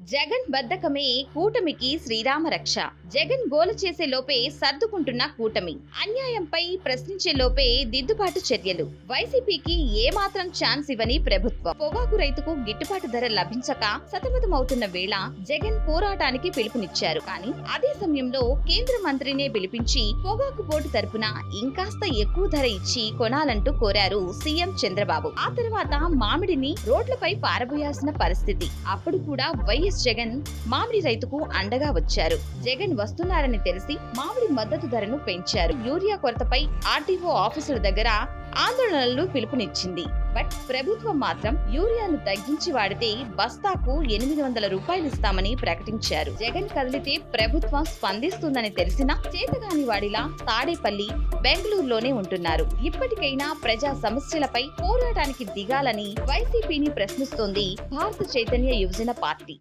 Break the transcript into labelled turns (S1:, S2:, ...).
S1: జగన్ బద్దకమే కూటమికి శ్రీరామ రక్ష. జగన్ గోల చేసే లోపే సర్దుకుంటున్న కూటమి. అన్యాయంపై ప్రశ్నించే లోపే దిద్దుబాటు చర్యలు. వైసీపీకి ఏమాత్రం ఛాన్స్ ఇవ్వని ప్రభుత్వం. పొగాకు రైతుకు గిట్టుబాటు ధర లభించక సతమతమవుతున్న వేళ జగన్ పోరాటానికి పిలుపునిచ్చారు. కానీ అదే సమయంలో కేంద్ర మంత్రినే పిలిపించి పొగాకు బోర్డు తరపున ఇంకాస్త ఎక్కువ ధర ఇచ్చి కొనాలంటూ కోరారు సీఎం చంద్రబాబు. ఆ తర్వాత మామిడిని రోడ్లపై పారబోయాల్సిన పరిస్థితి. అప్పుడు కూడా వైఎస్ జగన్ మామిడి రైతుకు అండగా వచ్చారు. జగన్ వస్తున్నారని తెలిసి మామిడి మద్దతు ధరను పెంచారు. యూరియా కొరతపై ఆర్టీఓ ఆఫీసుల దగ్గర ఆందోళనలు పిలుపునిచ్చింది. బట్ ప్రభుత్వం మాత్రం యూరియాను తగ్గించి వాడితే బస్తాకు ఎనిమిది వందల రూపాయలు ఇస్తామని ప్రకటించారు. జగన్ కదిలితే ప్రభుత్వం స్పందిస్తుందని తెలిసినా చేతగాని వాడిలా తాడేపల్లి బెంగళూరులోనే ఉంటున్నారు. ఇప్పటికైనా ప్రజా సమస్యలపై పోరాటానికి దిగాలని వైసీపీని ప్రశ్నిస్తోంది భారత చైతన్య యువజన పార్టీ.